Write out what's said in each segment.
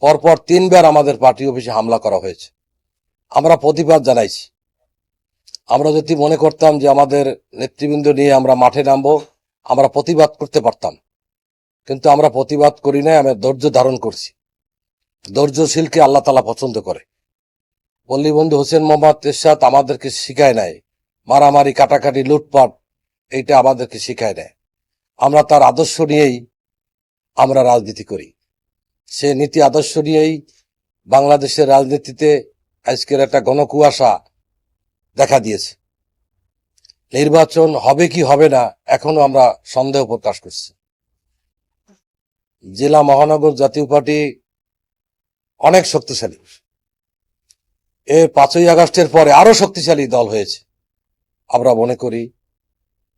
পরপর তিনবার আমাদের পার্টি অফিসে হামলা করা হয়েছে। আমরা প্রতিবাদ জানাইছি। আমরা যদি মনে করতাম যে আমাদের নেতৃবৃন্দ নিয়ে আমরা মাঠে নামবো, আমরা প্রতিবাদ করতে পারতাম। কিন্তু আমরা প্রতিবাদ করি নাই, আমরা ধৈর্য ধারণ করছি। ধৈর্যশীলকে আল্লাহ তালা পছন্দ করে। বন্ধু, হোসেন মোহাম্মদ এরশাদ আমাদেরকে শিখায় নাই। মারামারি, কাটাকাটি, লুটপাট, এইটা আমাদেরকে শিখায় নেয় আমরা তার আদর্শ নিয়েই আমরা রাজনীতি করি। সে নীতি আদর্শ নিয়েই বাংলাদেশের রাজনীতিতে আজকের একটা গণকুয়াশা দেখা দিয়েছে। নির্বাচন হবে কি হবে না এখনও আমরা সন্দেহ প্রকাশ করছি। জেলা মহানগর জাতীয় পার্টি অনেক শক্তিশালী। এ পাঁচই আগস্টের পরে আরও শক্তিশালী দল হয়েছে। আমরা মনে করি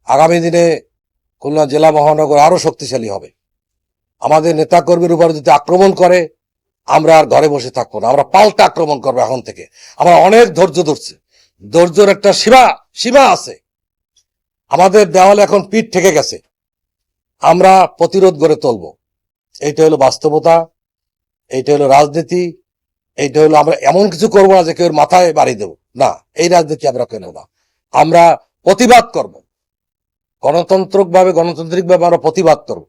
আগামী দিনে খুলনা জেলা মহানগর আরও শক্তিশালী হবে। আমাদের নেতাকর্মীর উপর যদি আক্রমণ করে, আমরা আর ঘরে বসে থাকব না। আমরা পাল্টা আক্রমণ করব এখন থেকে। আমরা অনেক ধৈর্য ধরছি। ধৈর্যর একটা সীমা সীমা আছে। আমাদের দেওয়াল এখন পিঠ থেকে গেছে। আমরা প্রতিরোধ গড়ে তুলব। এইটা হলো বাস্তবতা, এইটা হলো রাজনীতি, এইটা হলো আমরা এমন কিছু করব না যে কেউ মাথায় বাড়ি দেব। না, এই রাজনীতি আমরা কেন না? আমরা প্রতিবাদ করব। গণতন্ত্রক ভাবে গণতান্ত্রিক ভাবে আমরা প্রতিবাদ করব।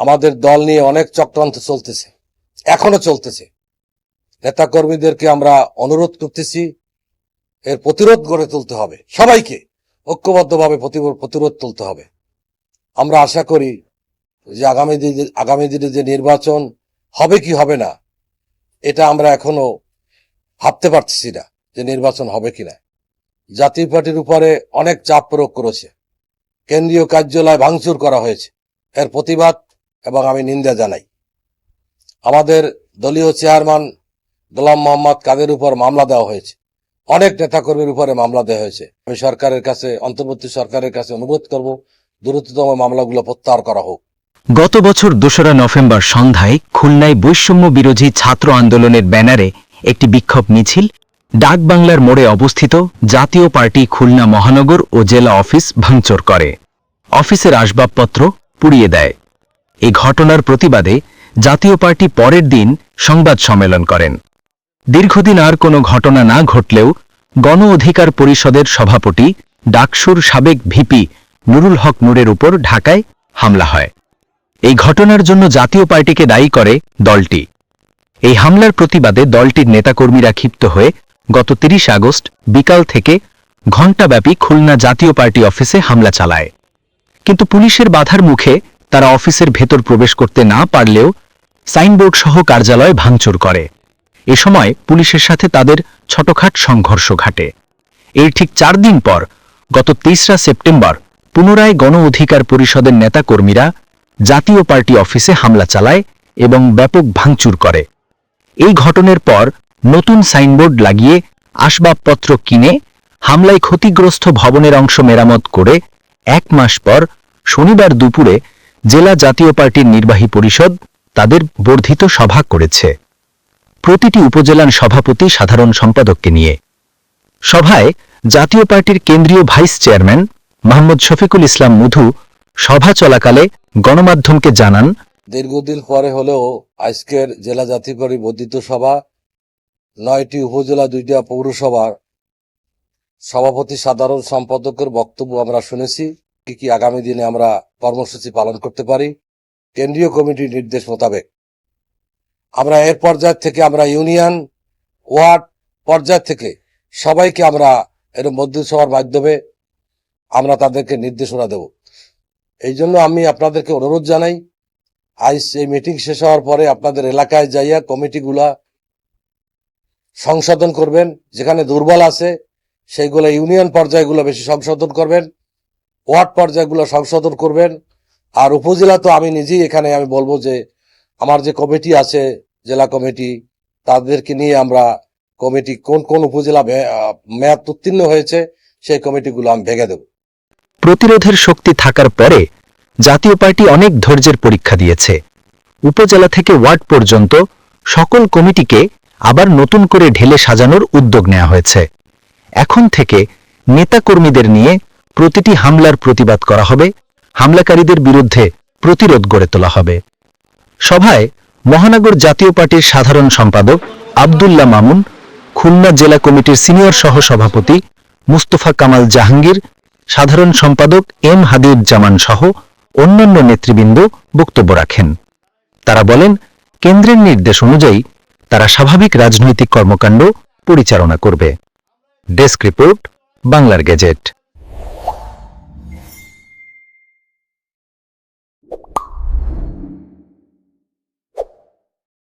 আমাদের দল নিয়ে অনেক চক্রান্ত চলতেছে, এখনও চলতেছে। নেতা কর্মীদেরকে আমরা অনুরোধ করতেছি, এর প্রতিরোধ গড়ে তুলতে হবে। সবাইকে ঐক্যবদ্ধভাবে প্রতিরোধ তুলতে হবে। আমরা আশা করি যে আগামী দিনে আগামী দিনে যে নির্বাচন হবে কি হবে না, এটা আমরা এখনও ভাবতে পারতেছি না যে নির্বাচন হবে কি না। জাতীয় পার্টির উপরে অনেক চাপ প্রয়োগ করেছে। কেন্দ্রীয় কার্যালয় ভাঙচুর করা হয়েছে। এর প্রতিবাদ এবং আমি নিন্দা জানাই। আমাদের দলীয় চেয়ারম্যান গোলাম মোহাম্মদ কাদের উপর মামলা দেওয়া হয়েছে। অনেক নেতাকর্মীর উপরে মামলা দেওয়া হয়েছে। আমি সরকারের কাছে, অন্তর্বর্তী সরকারের কাছে অনুরোধ করব, দ্রুততম মামলাগুলো প্রত্যাহার করা হোক। গত বছর দোসরা নভেম্বর সন্ধ্যায় খুলনায় বৈষম্য বিরোধী ছাত্র আন্দোলনের ব্যানারে একটি বিক্ষোভ মিছিল ডাকবাংলার মোড়ে অবস্থিত জাতীয় পার্টি খুলনা মহানগর ও জেলা অফিস ভাঙচুর করে। অফিসের আসবাবপত্র পুড়িয়ে দেয়। এই ঘটনার প্রতিবাদে জাতীয় পার্টি পরের দিন সংবাদ সম্মেলন করেন। দীর্ঘদিন আর কোনো ঘটনা না ঘটলেও গণ অধিকার পরিষদের সভাপতি, ডাকসুর সাবেক ভিপি নুরুল হক নূরের উপর ঢাকায় হামলা হয়। এই ঘটনার জন্য জাতীয় পার্টিকে দায়ী করে দলটি। এই হামলার প্রতিবাদে দলটির নেতাকর্মীরা ক্ষিপ্ত হয়ে গত তিরিশ আগস্ট বিকাল থেকে ঘণ্টাব্যাপী খুলনা জাতীয় পার্টি অফিসে হামলা চালায়। কিন্তু পুলিশের বাধার মুখে তারা অফিসের ভেতর প্রবেশ করতে না পারলেও সাইনবোর্ড সহ কার্যালয় ভাঙচুর করে। এ সময় পুলিশের সাথে তাদের ছোটখাট সংঘর্ষ ঘটে। এর ঠিক চার দিন পর, গত তেইশরা সেপ্টেম্বর, পুনরায় গণ অধিকার পরিষদের নেতাকর্মীরা জাতীয় পার্টি অফিসে হামলা চালায় এবং ব্যাপক ভাঙচুর করে। এই ঘটনার পর নতুন সাইনবোর্ড লাগিয়ে আসবাবপত্র কিনে হামলায় ক্ষতিগ্রস্ত ভবনের অংশ মেরামত করে এক মাস পর শনিবার দুপুরে জেলা জাতীয় পার্টির নির্বাহী পরিষদ তাদের বর্ধিত সভা করেছে। প্রতিটি উপজেলার সভাপতি সাধারণ সম্পাদককে নিয়ে। সভায় জাতীয় পার্টির কেন্দ্রীয় ভাইস চেয়ারম্যান মোহাম্মদ শফিকুল ইসলাম মধু সভা চলাকালে গণমাধ্যমকে জানান, দীর্ঘদিন পরে হলেও আজকের জেলা জাতীয় পার্টি বর্ধিত সভা, নয়টি উপজেলা, দুইটা পৌরসভার সভাপতি সাধারণ সম্পাদকের বক্তব্য আমরা শুনেছি। কি কি আগামী দিনে আমরা কর্মসূচি পালন করতে পারি, কেন্দ্রীয় কমিটির নির্দেশ মোতাবেক। আমরা এর পর্যায় থেকে আমরা ইউনিয়ন, ওয়ার্ড পর্যায় থেকে সবাইকে আমরা এর মধ্যসভার মাধ্যমে আমরা তাদেরকে নির্দেশনা দেব। এই জন্য আমি আপনাদেরকে অনুরোধ জানাই আজ এই মিটিং শেষ হওয়ার পরে আপনাদের এলাকায় যাইয়া কমিটিগুলা সংশোধন করবেন, যেখানে দুর্বল আছে, সেইগুলো ইউনিয়ন পর্যায়গুলো বেশি সংশোধন করবেন। ওয়ার্ড পর্যায়গুলো সংশোধন করবেন। আর উপজেলা তো আমি নিজেই এখানে আমি বলব যে, আমার যে কমিটি আছে, জেলা কমিটি, তাদেরকে নিয়ে আমরা কমিটি কোন কোন উপজেলা মেয়াদ উত্তীর্ণ হয়েছে, সেই কমিটিগুলো আমি ভেঙে দেব। প্রতিরোধের শক্তি থাকার পরে জাতীয় পার্টি অনেক ধৈর্যের পরীক্ষা দিয়েছে। উপজেলা থেকে ওয়ার্ড পর্যন্ত সকল কমিটিকে আবার নতুন করে ঢেলে সাজানোর উদ্যোগ নেওয়া হয়েছে। এখন থেকে নেতাকর্মীদের নিয়ে প্রতিটি হামলার প্রতিবাদ করা হবে, হামলাকারীদের বিরুদ্ধে প্রতিরোধ গড়ে তোলা হবে। সভায় মহানগর জাতীয় পার্টির সাধারণ সম্পাদক আবদুল্লাহ মামুন, খুলনা জেলা কমিটির সিনিয়র সহ সভাপতি মুস্তফা কামাল জাহাঙ্গীর, সাধারণ সম্পাদক এম হাদিউজ্জামান সহ অন্যান্য নেতৃবৃন্দ বক্তব্য রাখেন। তারা বলেন, কেন্দ্রের নির্দেশ অনুযায়ী তারা স্বাভাবিক রাজনৈতিক কর্মকাণ্ড পরিচালনা করবে। ডেস্ক রিপোর্ট, বাংলার গেজেট।